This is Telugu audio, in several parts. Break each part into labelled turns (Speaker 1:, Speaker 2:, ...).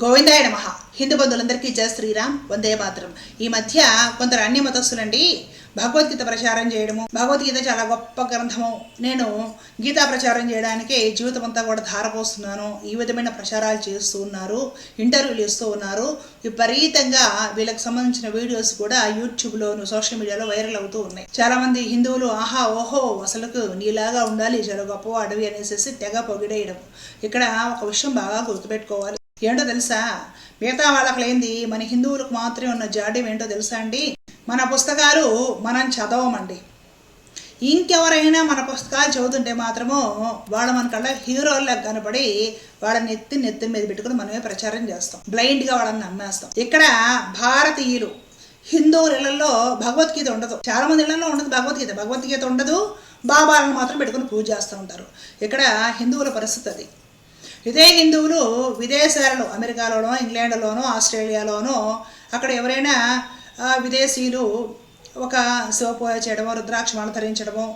Speaker 1: గోవిందాయ నమ. హిందూ బంధువులందరికీ జయ శ్రీరామ్. వందే మాత్రం. ఈ మధ్య కొందరు అన్య మతస్థులండి భగవద్గీత ప్రచారం చేయడము భగవద్గీత చాలా గొప్ప గ్రంథము. నేను గీతా ప్రచారం చేయడానికి జీవితం అంతా కూడా ధారపోస్తున్నాను. ఈ విధమైన ప్రచారాలు చేస్తూ ఉన్నారు ఇంటర్వ్యూలు ఇస్తూ ఉన్నారు. విపరీతంగా వీళ్ళకి సంబంధించిన వీడియోస్ కూడా యూట్యూబ్లోను సోషల్ మీడియాలో వైరల్ అవుతూ ఉన్నాయి. చాలామంది హిందువులు ఆహా ఓహో అసలుకు నీలాగా ఉండాలి చాలా గొప్ప అడవి అనేసి తెగ పొగిడేయడం. ఇక్కడ ఒక విషయం బాగా గుర్తుపెట్టుకోవాలి. ఏంటో తెలుసా? మిగతా వాళ్ళకి లేనిది మన హిందువులకు మాత్రమే ఉన్న జాడ్యం ఏంటో తెలుసా అండి? మన పుస్తకాలు మనం చదవమండి. ఇంకెవరైనా మన పుస్తకాలు చదువుతుంటే మాత్రము వాళ్ళ మన కళ్ళ కనపడి వాళ్ళని నెత్తి నెత్తి మీద పెట్టుకుని మనమే ప్రచారం చేస్తాం. బ్లైండ్గా వాళ్ళని నమ్మేస్తాం. ఇక్కడ భారతీయులు హిందువుల ఇళ్ళలో భగవద్గీత ఉండదు. చాలా మంది ఇళ్ళలో ఉండదు భగవద్గీత. భగవద్గీత ఉండదు. బాబాలను మాత్రం పెట్టుకుని పూజ చేస్తూ ఉంటారు. ఇక్కడ హిందువుల పరిస్థితి అది. ఇదే హిందువులు విదేశాలలో అమెరికాలోనో ఇంగ్లాండ్లోనో ఆస్ట్రేలియాలోనో అక్కడ ఎవరైనా విదేశీయులు ఒక శివపూజ చేయడమో రుద్రాక్షమాల ధరించడమో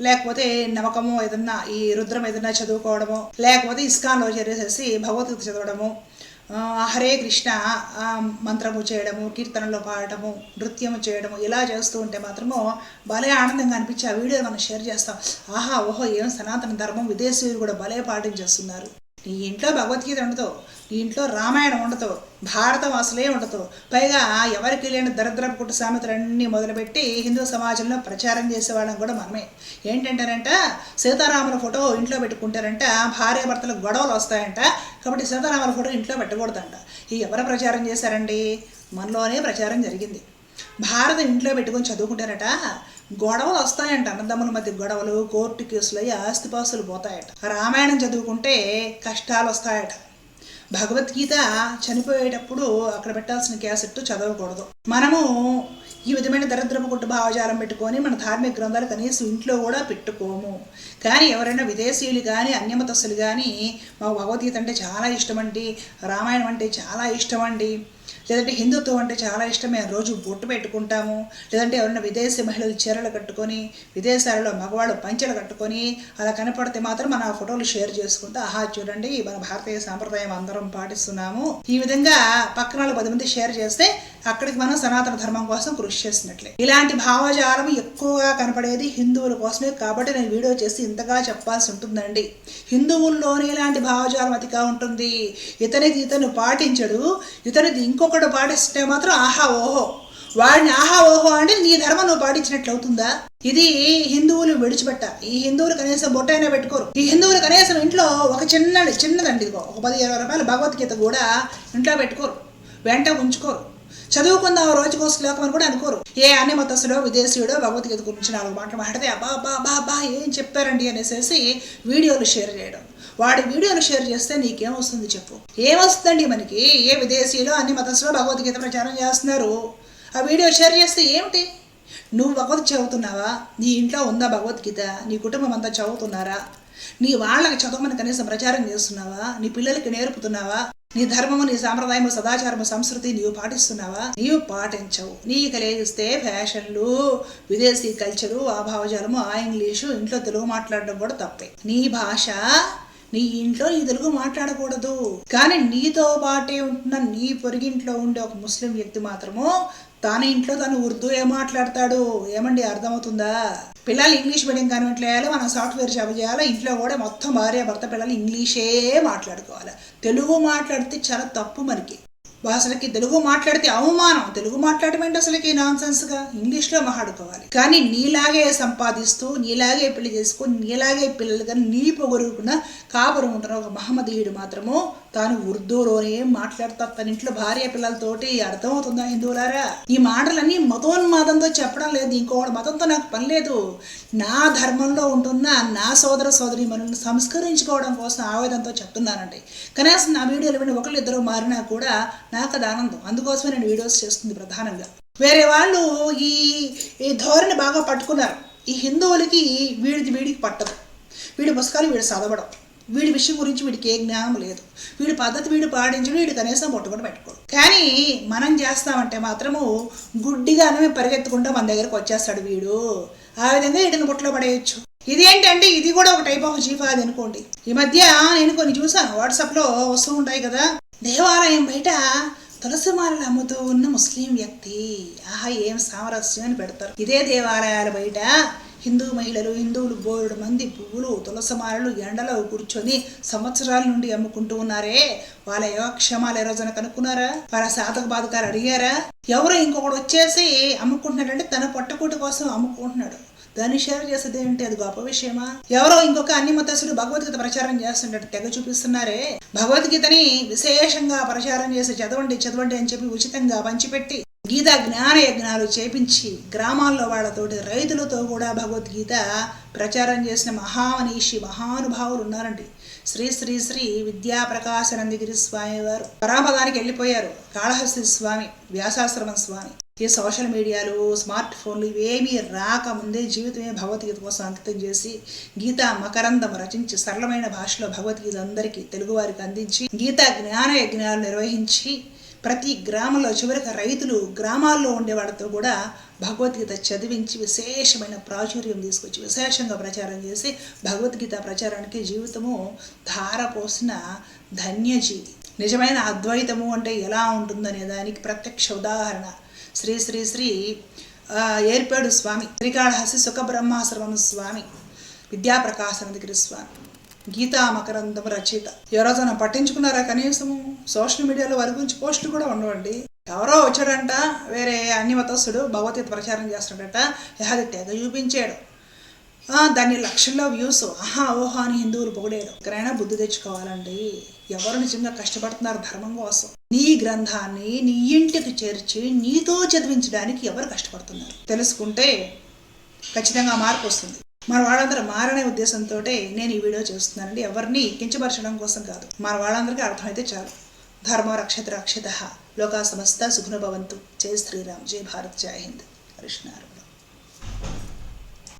Speaker 1: లేకపోతే నమ్మకము ఏదన్నా ఈ రుద్రం ఏదన్నా చదువుకోవడము లేకపోతే ఇస్కాన్లో చేరేసేసి భగవద్గీత చదవడము హరే కృష్ణ మంత్రము చేయడము కీర్తనలో పాడటము నృత్యము చేయడము ఇలా చేస్తూ ఉంటే మాత్రము భలే ఆనందంగా అనిపించి ఆ వీడియో మనం షేర్ చేస్తాం. ఆహా ఓహో ఏం సనాతన ధర్మం విదేశీయులు కూడా భలే పాటించేస్తున్నారు. నీ ఇంట్లో భగవద్గీత ఉండదు. నీ ఇంట్లో రామాయణం ఉండదు. భారతం అసలే ఉండదు. పైగా ఎవరికి లేని దరిద్ర పుట్టు సామెతలన్నీ మొదలుపెట్టి హిందూ సమాజంలో ప్రచారం చేసేవాళ్ళం కూడా మనమే. ఏంటంటారంట? సీతారాముల ఫోటో ఇంట్లో పెట్టుకుంటారంట. భార్య భర్తలకు గొడవలు వస్తాయంట. కాబట్టి సీతారాముల ఫోటో ఇంట్లో పెట్టకూడదంట. ఈ ఎవరు ప్రచారం చేశారండి? మనలోనే ప్రచారం జరిగింది. భారతం ఇంట్లో పెట్టుకొని చదువుకుంటారట. గొడవలు వస్తాయంట అన్నదమ్ముల మధ్య గొడవలు కోర్టు కేసులు అయ్యి ఆస్తిపాస్తులు పోతాయట. రామాయణం చదువుకుంటే కష్టాలు వస్తాయట. భగవద్గీత చనిపోయేటప్పుడు అక్కడ పెట్టాల్సిన క్యాసెట్ చదవకూడదు. మనము ఈ విధమైన దరిద్రపు కుట్టు భావజాలం పెట్టుకొని మన ధార్మిక గ్రంథాలు కనీసం ఇంట్లో కూడా పెట్టుకోము. కానీ ఎవరైనా విదేశీయులు కానీ అన్యమతస్సులు కానీ మాకు భగవద్గీత అంటే చాలా ఇష్టమండి రామాయణం అంటే చాలా ఇష్టమండి. లేదంటే హిందుత్వం అంటే చాలా ఇష్టం మేము రోజు బొట్టు పెట్టుకుంటాము. లేదంటే ఎవరైనా విదేశీ మహిళలు చీరలు కట్టుకొని విదేశాలలో మగవాళ్ళు పంచెలు కట్టుకొని అలా కనపడితే మాత్రం మన ఆ ఫోటోలు షేర్ చేసుకుంటే ఆహా చూడండి మన భారతీయ సాంప్రదాయం అందరం పాటిస్తున్నాము. ఈ విధంగా పక్కన వాళ్ళు పది మంది షేర్ చేస్తే అక్కడికి మనం సనాతన ధర్మం కోసం కృషి చేసినట్లే. ఇలాంటి భావజాలం ఎక్కువగా కనపడేది హిందువుల కోసమే కాబట్టి నేను వీడియో చేసి ఇంతగా చెప్పాల్సి ఉంటుందండి. హిందువుల్లోనే ఇలాంటి భావజాలం అతిగా ఉంటుంది. ఇతనిది ఇతను పాటించడు. ఇతనిది ఇంకొకటి పాటిస్తే మాత్రం ఆహా ఓహో. వాడిని ఆహా ఓహో అంటే నీ ధర్మం నువ్వు పాటించినట్లు అవుతుందా? ఇది హిందువులు విడిచిపెట్ట. ఈ హిందువులు కనీసం బొట్టైనా పెట్టుకోరు. ఈ హిందువులు కనీసం ఇంట్లో ఒక చిన్న చిన్నదండి ఇదిగో. ఒక పది ఇరవై రూపాయల భగవద్గీత కూడా ఇంట్లో పెట్టుకోరు. వెంట ఉంచుకోరు. చదువుకుందాం ఆ రోజుకో శ్లోకం అని కూడా అనుకోరు. ఏ అన్ని మతస్థుడో విదేశీయుడో భగవద్గీత గురించి నాలుగు మాటలు మాట్లాడితే అబ్బా అబ్బా అబ్బా అబ్బా ఏం చెప్పారండి అనేసి వీడియోలు షేర్ చేయడం. వాడి వీడియోలు షేర్ చేస్తే నీకేం వస్తుంది చెప్పు. ఏమొస్తుందండి మనకి? ఏ విదేశీయులు అన్ని మతస్థులు భగవద్గీత ప్రచారం చేస్తున్నారు? ఆ వీడియో షేర్ చేస్తే ఏమిటి? నువ్వు భగవద్ చదువుతున్నావా? నీ ఇంట్లో ఉందా భగవద్గీత? నీ కుటుంబం అంతా చదువుతున్నారా? నీ వాళ్ళకి చదవమని కనీసం ప్రచారం చేస్తున్నావా? నీ పిల్లలకి నేర్పుతున్నావా? నీ ధర్మము నీ సాంప్రదాయము సదాచారము సంస్కృతి నీవు పాటిస్తున్నావా? నీవు పాటించవు. నీ కలిగిస్తే ఫ్యాషన్లు విదేశీ కల్చరు ఆ భావజాలము ఆ ఇంగ్లీషు ఇంట్లో తెలుగు మాట్లాడడం కూడా తప్పే. నీ భాష నీ ఇంట్లో నీ తెలుగు మాట్లాడకూడదు. కానీ నీతో పాటే ఉంటున్న నీ పొరిగింట్లో ఉండే ఒక ముస్లిం వ్యక్తి మాత్రము తన ఇంట్లో తను ఉర్దూ ఏ మాట్లాడతాడు. ఏమండి అర్థమవుతుందా? పిల్లలు ఇంగ్లీష్ మీడియం కాన్వెంట్లో వేయాలి మనం సాఫ్ట్వేర్ జాబ్ చేయాలి ఇంట్లో కూడా మొత్తం భార్య భర్త పిల్లలు ఇంగ్లీషే మాట్లాడుకోవాలి. తెలుగు మాట్లాడితే చాలా తప్పు మనకి. అసలుకి తెలుగు మాట్లాడితే అవమానం. తెలుగు మాట్లాడడం ఏంటి అసలుకి? నాన్ ఇంగ్లీష్లో మాట్లాడుకోవాలి. కానీ నీలాగే సంపాదిస్తూ నీలాగే పెళ్ళి చేసుకుని నీలాగే పిల్లలు కానీ నీ పొగరుకున్న కాపురం ఉంటున్న ఒక మహమ్మదీయుడు మాత్రము తాను ఉర్దూలోనే మాట్లాడతా తన ఇంట్లో భార్య పిల్లలతోటి అర్థమవుతుందా హిందువులారా? ఈ మాటలన్నీ మతోన్మాదంతో చెప్పడం లేదు. ఇంకోటి మతంతో నాకు పని లేదు. నా ధర్మంలో ఉంటున్న నా సోదర సోదరి మనల్ని సంస్కరించుకోవడం కోసం ఆవేదంతో చెప్తున్నానండి. కనీసం నా వీడియోలు విని ఒకళ్ళు ఇద్దరు మారినా కూడా నాకు అది ఆనందం. అందుకోసమే నేను వీడియోస్ చేస్తుంది ప్రధానంగా. వేరే వాళ్ళు ఈ ఈ ధోరణి బాగా పట్టుకున్నారు. ఈ హిందువులకి వీడిది వీడికి పట్టదు. వీడి పుస్తకాలు వీడు చదవడం. వీడి విషయం గురించి వీడికి ఏ జ్ఞానం లేదు. వీడి పద్ధతి వీడు పాటించడం వీడు కనీసం పట్టుకొని పెట్టుకోడు. కానీ మనం చేస్తామంటే మాత్రము గుడ్డిగానే పరిగెత్తకుండా మన దగ్గరకు వచ్చేస్తాడు వీడు. ఆ విధంగా వీడిని బుట్టలో పడేయచ్చు. ఇదేంటంటే ఇది కూడా ఒక టైప్ ఆఫ్ జీఫాది అనుకోండి. ఈ మధ్య నేను కొన్ని చూసాను వాట్సాప్లో వస్తూ ఉంటాయి కదా. దేవాలయం బయట తులసిమాలలు అమ్ముతూ ఉన్న ముస్లిం వ్యక్తి. ఆహా ఏం సామరస్యం అని పెడతారు. ఇదే దేవాలయాల బయట. హిందూ మహిళలు హిందువులు బోరుడు మంది పువ్వులు తులసమాలలు ఎండలో కూర్చొని సంవత్సరాల నుండి అమ్ముకుంటూ ఉన్నారే. వాళ్ళ యోగక్షేమాలు ఏ రోజున కనుక్కున్నారా? వాళ్ళ సాధక బాధకాలు అడిగారా? ఎవరో ఇంకొకడు వచ్చేసి అమ్ముకుంటున్నాడంటే తన పొట్టకూటి కోసం అమ్ముకుంటున్నాడు. దాన్ని షేర్ చేసేది ఏంటి? అది గొప్ప విషయమా? ఎవరో ఇంకొక అన్ని మతస్థులు భగవద్గీత ప్రచారం చేస్తుంటాడు తెగ చూపిస్తున్నారే. భగవద్గీతని విశేషంగా ప్రచారం చేసి చదవండి చదవండి అని చెప్పి ఉచితంగా పంచిపెట్టి గీత జ్ఞాన యజ్ఞాలు చేపించి గ్రామాల్లో వాళ్ళతోటి రైతులతో కూడా భగవద్గీత ప్రచారం చేసిన మహామనీషి మహానుభావులు ఉన్నారండి. శ్రీ శ్రీ శ్రీ విద్యాప్రకాశనందగిరి స్వామి వారు. పరాపదానికి వెళ్ళిపోయారు. కాళహస్తి స్వామి వ్యాసాశ్రమం స్వామి. ఈ సోషల్ మీడియాలు స్మార్ట్ ఫోన్లు ఇవేమీ రాకముందే జీవితమే భగవద్గీత కోసం అంకితం చేసి గీతా మకరందం రచించి సరళమైన భాషలో భగవద్గీత అందరికీ తెలుగువారికి అందించి గీతా జ్ఞాన యజ్ఞాలు నిర్వహించి ప్రతి గ్రామంలో చివరికి రైతులు గ్రామాల్లో ఉండే వాళ్ళతో కూడా భగవద్గీత చదివించి విశేషమైన ప్రాచుర్యం తీసుకొచ్చి విశేషంగా ప్రచారం చేసి భగవద్గీత ప్రచారానికి జీవితము ధారపోసిన ధన్యజీవి. నిజమైన అద్వైతము అంటే ఎలా ఉంటుందనే దానికి ప్రత్యక్ష ఉదాహరణ. శ్రీ శ్రీ శ్రీ ఏర్పాడు స్వామి శ్రీకాళహస్తి సుఖబ్రహ్మాశ్రమం స్వామి విద్యాప్రకాశనందగిరి స్వామి. గీతా మకరందం రచయిత. ఎవరోజన పట్టించుకున్నారా కనీసము సోషల్ మీడియాలో వారి గురించి పోస్టులు కూడా ఉండవండి. ఎవరో వచ్చాడంట వేరే అన్ని మతస్థుడు భగవద్గీత ప్రచారం చేస్తున్నాడట. అది తెగ చూపించాడు. దాన్ని లక్షల్లో వ్యూస్. ఆహా ఓహా అని హిందువులు పొగిడారు. ఎక్కడైనా బుద్ధి తెచ్చుకోవాలండి. ఎవరు నిజంగా కష్టపడుతున్నారు ధర్మం కోసం? నీ గ్రంథాన్ని నీ ఇంటికి చేర్చి నీతో చదివించడానికి ఎవరు కష్టపడుతున్నారు? తెలుసుకుంటే ఖచ్చితంగా మార్పు వస్తుంది. మన వాళ్ళందరూ మారనే ఉద్దేశంతో నేను ఈ వీడియో చేస్తున్నానండి. ఎవరిని కించపరచడం కోసం కాదు. మన వాళ్ళందరికీ అర్థమైతే చాలు. ధర్మ రక్షత రక్షిత లోకా సమస్త సుఖనుభవంతు జై శ్రీరామ్. జై భారత్. జై హింద్. కృష్ణారు